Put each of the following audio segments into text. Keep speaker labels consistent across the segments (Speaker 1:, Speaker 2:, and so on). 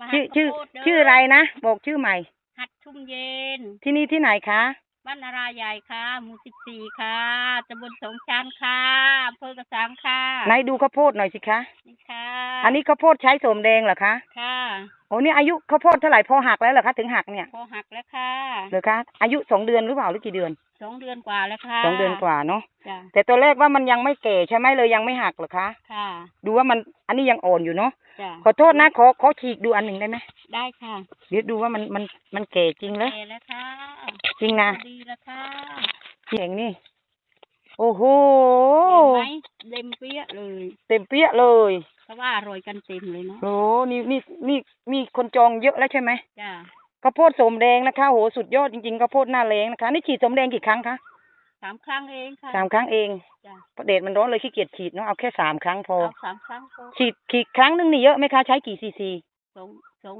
Speaker 1: มาหา
Speaker 2: ชื่อชื่อ
Speaker 1: ข้าวโพดเด้
Speaker 2: ชื่ออะไรนะ บอกชื่อใหม่
Speaker 1: หัดชุ่มเย็น
Speaker 2: ที่นี่ที่ไหนคะ
Speaker 1: บ้านนาราใหญ่ค่ะหมู่สิบสี่ค่ะตำบลสองชันค่ะอำเภอกระสังค่ะ
Speaker 2: ไหนดูข้าวโพดหน่อยสิคะ
Speaker 1: นี่ค่ะ
Speaker 2: อันนี้ข้าวโพดใช้โสมแดงเหรอคะ
Speaker 1: ค่ะ
Speaker 2: โอ้นี่อายุข้าวโพดเท่าไหร่พอหักแล้วเหรอคะถึงหักเนี่ย
Speaker 1: พอหักแล้วค่ะ
Speaker 2: เหรอคะอายุสองเดือนหรือเปล่าหรือกี่เดือน
Speaker 1: สองเดือนกว่าแล้วค่ะ
Speaker 2: สองเดือนกว่าเนาะ
Speaker 1: จ้ะ
Speaker 2: แต่ตัวแรกว่ามันยังไม่แก่ใช่ไหมเลยยังไม่หักเหรอคะ
Speaker 1: ค่ะ
Speaker 2: ดูว่ามันอันนี้ยังอ่อนอยู่เนาะ
Speaker 1: จ้ะ
Speaker 2: ขอโทษนะขอขอฉีกดูอันหนึ่งได้ไหม
Speaker 1: ได้ค่ะ
Speaker 2: เดี๋ยวดูว่ามันมันมันแก่จริงเลย
Speaker 1: เอแล้วค่ะ
Speaker 2: จริงนะ
Speaker 1: ดีแล้วค่ะ
Speaker 2: เก่งนี่โอ้โห
Speaker 1: เห็นไหมเต็มเปี้ยเลย
Speaker 2: เต็มเปี้ยเลย
Speaker 1: เพ ราะว่าอร่อยกันเต็มเลยเนาะ
Speaker 2: โอ้นี่นี่นี่มีคนจองเยอะแล้วใช่ไหม
Speaker 1: จ้ะ
Speaker 2: ข้าวโพดสมแดงนะคะโหสุดยอดจริงๆข้าวโพดหน้าแรงนะคะ นี่ฉีดสมแดงกี่ครั้งคะ
Speaker 1: สามครั้งเองค่ะ
Speaker 2: สามครั้งเอง
Speaker 1: จ้ะ
Speaker 2: เพราะแดดมันร้อนเลยขี้เกียจฉีดเนาะเอาแค่สามครั้งพอ
Speaker 1: เอาสามครั้งก็
Speaker 2: ฉีดขีดครั้งหนึงนี่เยอะไหมคะใช้กี่ซีซี
Speaker 1: สองสอง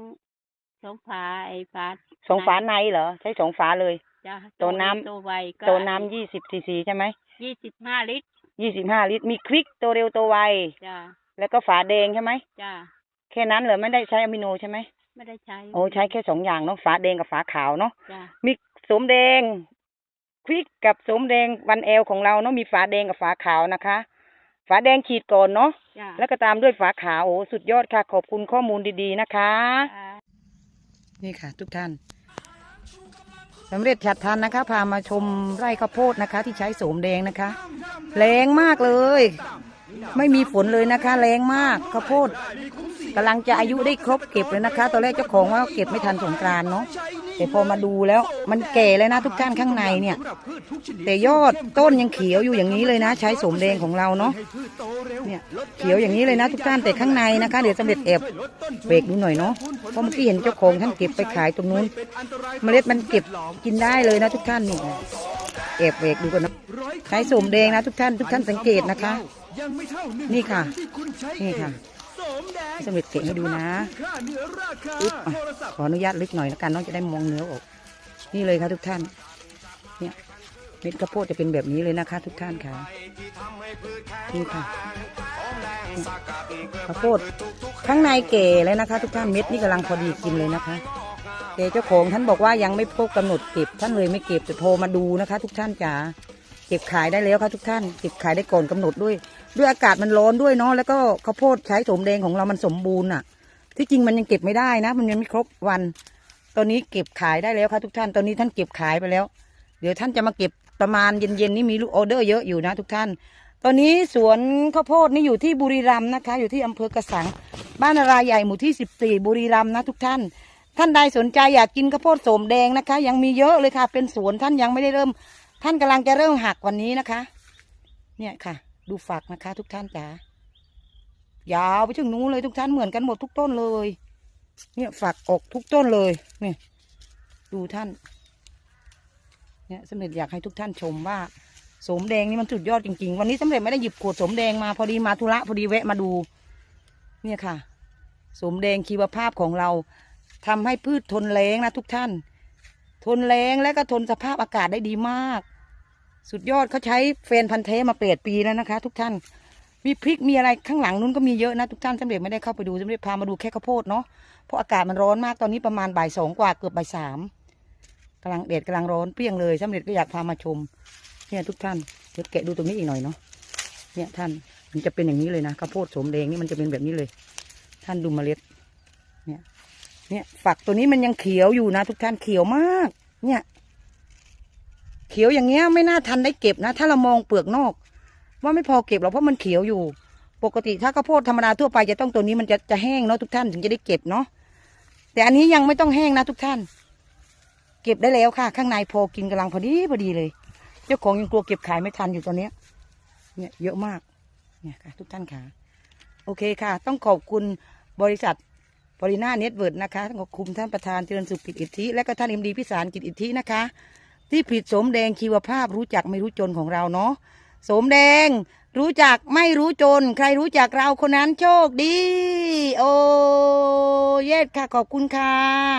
Speaker 1: สองฝาไอ้ฝา
Speaker 2: สองฝาในเหรอใช้สองฝาเลย
Speaker 1: จ้ะ
Speaker 2: ตัวน้ำ
Speaker 1: ตัวไวก็
Speaker 2: ตัวน้ำยี่สิบซีซีใช่ไหม
Speaker 1: ยี่สิบห้าลิตร
Speaker 2: ยี่สิบห้าลิตรมีควิกตัวเร็วตัวไว
Speaker 1: จ้ะ
Speaker 2: แล้วก็ฝาแดงใช่ไหม
Speaker 1: จ้ะ
Speaker 2: แค่นั้นเหรอไม่ได้ใช้อะมิโนใช่ไหม
Speaker 1: ไม่ได้ใช้
Speaker 2: โอ้ใช้แค่สองอย่างเนาะฝาแดงกับฝาขาวเนาะ
Speaker 1: จ้ะ
Speaker 2: มีสมแดงควิกกับสมแดงวันแอลของเราเนาะมีฝาแดงกับฝาขาวนะคะ ฝาแดงฉีดก่อนเนาะ
Speaker 1: จ้ะ
Speaker 2: แล้วก็ตามด้วยฝาขาวโอ้สุดยอดค่ะ ขอบคุณข้อมูลดีๆนะคะ
Speaker 1: จ้ะ
Speaker 2: นี่ค่ะ ทุกท่านสำเร็จฉัดทันนะคะ พามาชมไร่ข้าวโพดนะคะ ที่ใช้โสมแดงนะคะแรงมากเลย ไม่มีฝนเลยนะคะ แรงมากข้าวโพดกำลังจะอายุได้ครบเก็บเลยนะคะ ตอนแรกเจ้าของว่าเก็บไม่ทันสงกรานเนาะแต่พอมาดูแล้วมันแก่เลยนะทุกท่านข้างในเนี่ย แต่ยอดต้นยังเขียวอยู่อย่างนี้เลยนะ ใช้โสมแดงของเราเนาะเนี่ยเขียวอย่างนี้เลยนะ ทุกท่านแต่ข้างในนะคะ เดี๋ยวสำเร็จแอบเบรกดูหน่อยเนาะเพราะเมื่อกี้เห็นเจ้าของท่านเก็บไปขายตรงนู้น เมล็ดมันเก็บกินได้เลยนะทุกท่านนี่แอบเบรกดูกันนะใช้โสมแดงนะทุกท่านทุกท่านสังเกตนะคะ นี่ค่ะนี่ค่ะสำเร็จเก่งให้ดูนะอึ๊บอะขออนุญาตลึกหน่อยแล้วกันน้องจะได้มองเนื้อออก นี่เลยค่ะทุกท่าน เนี่ยเม็ดข้าวโพดจะเป็นแบบนี้เลยนะคะ ทุกท่านค่ะนี่ค่ะข้าวโพดข้างในเก๋เลยนะคะ ทุกท่านเม็ดนี่กำลังพอดีกินเลยนะคะแต่เจ้าของท่านบอกว่ายังไม่พบกำหนดเก็บท่านเลยไม่เก็บแต่โทรมาดูนะคะ ทุกท่านจ๋า เก็บขายได้แล้วค่ะทุกท่านเก็บขายได้ก่อนกำหนดด้วย ด้วยอากาศมันร้อนด้วยเนาะแล้วก็ข้าวโพดใช้โสมแดงของเรามันสมบูรณ์อะ ที่จริงมันยังเก็บไม่ได้นะ มันยังไม่ครบวัน ตอนนี้เก็บขายได้แล้วค่ะทุกท่าน ตอนนี้ท่านเก็บขายไปแล้ว เดี๋ยวท่านจะมาเก็บประมาณเย็นๆนี้มีลูกออเดอร์เยอะอยู่นะทุกท่าน ตอนนี้สวนข้าวโพดนี่อยู่ที่บุรีรัมย์นะคะ อยู่ที่อำเภอกระสัง บ้านรายใหญ่หมู่ที่สิบสี่บุรีรัมย์นะทุกท่านท่านใดสนใจอยากกินข้าวโพดโสมแดงนะคะ ยังมีเยอะเลยค่ะ เป็นสวนท่านยังไม่ได้เริ่ม ท่านกำลังจะเริ่มหักวันนี้นะคะ เนี่ยค่ะ ดูฝักนะคะ ทุกท่านจ๋ายาวไปถึงนู้นเลยทุกท่านเหมือนกันหมดทุกต้นเลย เนี่ยฝักออกทุกต้นเลยเนี่ยดูท่าน เนี่ยสำเร็จอยากให้ทุกท่านชมว่าสมแดงนี่มันสุดยอดจริงๆ วันนี้สำเร็จไม่ได้หยิบขวดสมแดงมาพอดีมาธุระพอดีแวะมาดู เนี่ยค่ะ สมแดงชีวภาพของเราทำให้พืชทนแรงนะทุกท่าน ทนแรงและก็ทนสภาพอากาศได้ดีมาก สุดยอดเขาใช้เฟนพันเทมาเปดปีแล้วนะคะ ทุกท่าน มีพริกมีอะไรข้างหลังนู้นก็มีเยอะนะทุกท่านสำเร็จไม่ได้เข้าไปดูสำเร็จพามาดูแค่ข้าวโพดเนาะเพราะอากาศมันร้อนมากตอนนี้ประมาณบ่ายสองกว่าเกือบบ่ายสามกำลังเดดกำลังร้อนเปรี้ยงเลยสำเร็จก็อยากพามาชมเนี่ยทุกท่านเดี๋ยวแกะดูตรงนี้อีกหน่อยเนาะเนี่ยท่านมันจะเป็นอย่างนี้เลยนะข้าวโพดโสมแดงนี่มันจะเป็นแบบนี้เลย ท่านดูมเมล็ด เนี่ย เนี่ยฝักตัวนี้มันยังเขียวอยู่นะ ทุกท่านเขียวมาก เนี่ย เขียวอย่างเงี้ยไม่น่าทันได้เก็บนะ ถ้าเรามองเปลือกนอก ว่าไม่พอเก็บหรอกเพราะมันเขียวอยู่ ปกติถ้าข้าวโพดธรรมดาทั่วไปจะต้องตัวนี้มันจะจะแห้งเนาะทุกท่านถึงจะได้เก็บเนาะแต่อันนี้ยังไม่ต้องแห้งนะทุกท่าน เก็บได้แล้วค่ะ ข้างในพอกินกำลังพอดีพอดีเลย เจ้าของยังกลัวเก็บขายไม่ทันอยู่ตอนเนี้ย เนี่ยเยอะมากเนี่ยค่ะ ทุกท่านค่ะ โอเคค่ะ ต้องขอบคุณบริษัทบริน่าเน็ตเวิร์ดนะคะต้องขอบคุณท่านประธานเจริญสุขกิจอิทธิและก็ท่านเอ็มดีพิสารกิจอิทธินะคะ ที่ผิดสมแดงชีวภาพรู้จักไม่รู้จนของเราเนาะสมแดง รู้จักไม่รู้จน ใครรู้จักเราคนนั้นโชคดี โอเย็ดค่ะขอบคุณค่ะ